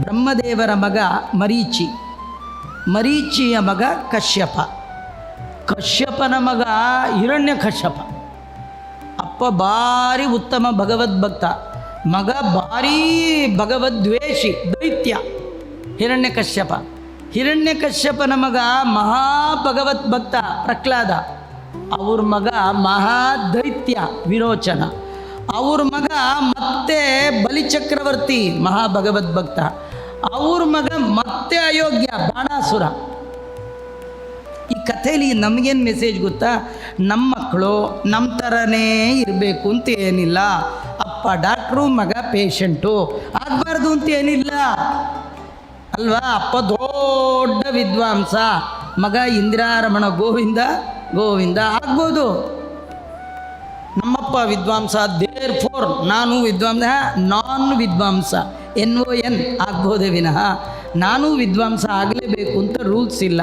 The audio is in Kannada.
ಬ್ರಹ್ಮದೇವರ ಮಗ ಮರೀಚಿ. ಮರೀಚಿಯ ಮಗ ಕಶ್ಯಪ. ಕಶ್ಯಪನ ಮಗ ಹಿರಣ್ಯ ಕಶ್ಯಪ ಅಪ್ಪ ಭಾರಿ ಉತ್ತಮ ಭಗವದ್ಭಕ್ತ. ಮಗ ಭಾರೀ ಭಗವದ್ವೇಷಿ, ದೈತ್ಯ. ಹಿರಣ್ಯ ಕಶ್ಯಪ ಹಿರಣ್ಯ ಕಶ್ಯಪನ ಮಗ ಮಹಾ ಭಗವದ್ಭಕ್ತ ಪ್ರಹ್ಲಾದ. ಅವ್ರ ಮಗ ಮಹಾ ದೈತ್ಯ ವಿರೋಚನ. ಅವ್ರ ಮಗ ಮತ್ತೆ ಬಲಿಚಕ್ರವರ್ತಿ ಮಹಾ ಭಗವದ್ಭಕ್ತ ಅವ್ರ ಮಗ ಮತ್ತೆ ಅಯೋಗ್ಯ ಬಾಣಾಸುರ. ಈ ಕಥೆಯಲ್ಲಿ ನಮಗೇನು ಮೆಸೇಜ್ ಗೊತ್ತಾ? ನಮ್ಮ ಮಕ್ಕಳು ನಮ್ಮ ಥರನೇ ಇರಬೇಕು ಅಂತ ಏನಿಲ್ಲ. ಅಪ್ಪ ಡಾಕ್ಟ್ರು, ಮಗ ಪೇಷಂಟು. ಆಗಬಾರ್ದು ಅಂತ ಏನಿಲ್ಲ. ಅಲ್ವಾ? ಅಪ್ಪ ದೊಡ್ಡ ವಿದ್ವಾಂಸ. ಮಗ ಇಂದಿರಾರಮಣ ಗೋವಿಂದ ಗೋವಿಂದ ಆಗ್ಬೋದು. ನಮ್ಮಪ್ಪ ವಿದ್ವಾಂಸ ದೇರ್ ಫೋರ್. ನಾನು ವಿದ್ವಾಂಸ, ನಾನ್ ವಿದ್ವಾಂಸ. ಎನ್ ಒ ಎನ್ ಆಗ್ಬೋದೇ ವಿನಃ? ನಾನೂ ವಿದ್ವಾಂಸ ಆಗಲೇಬೇಕು ಅಂತ ರೂಲ್ಸ್ ಇಲ್ಲ.